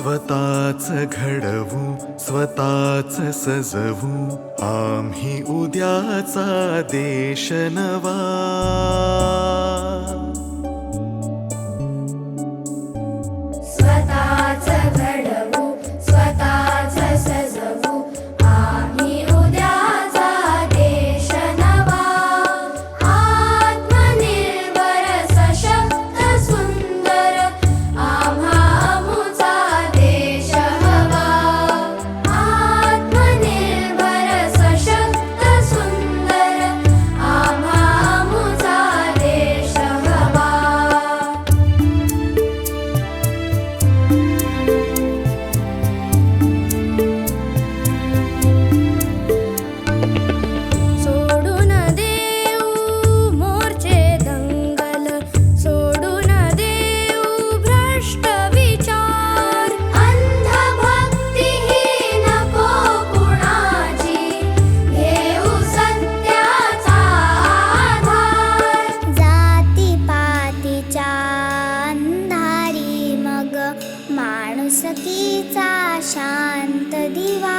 स्वतःच घडवू स्वतःच सजवू. आम्ही उद्याचा देश नवा. सखीचा शांत दिवा.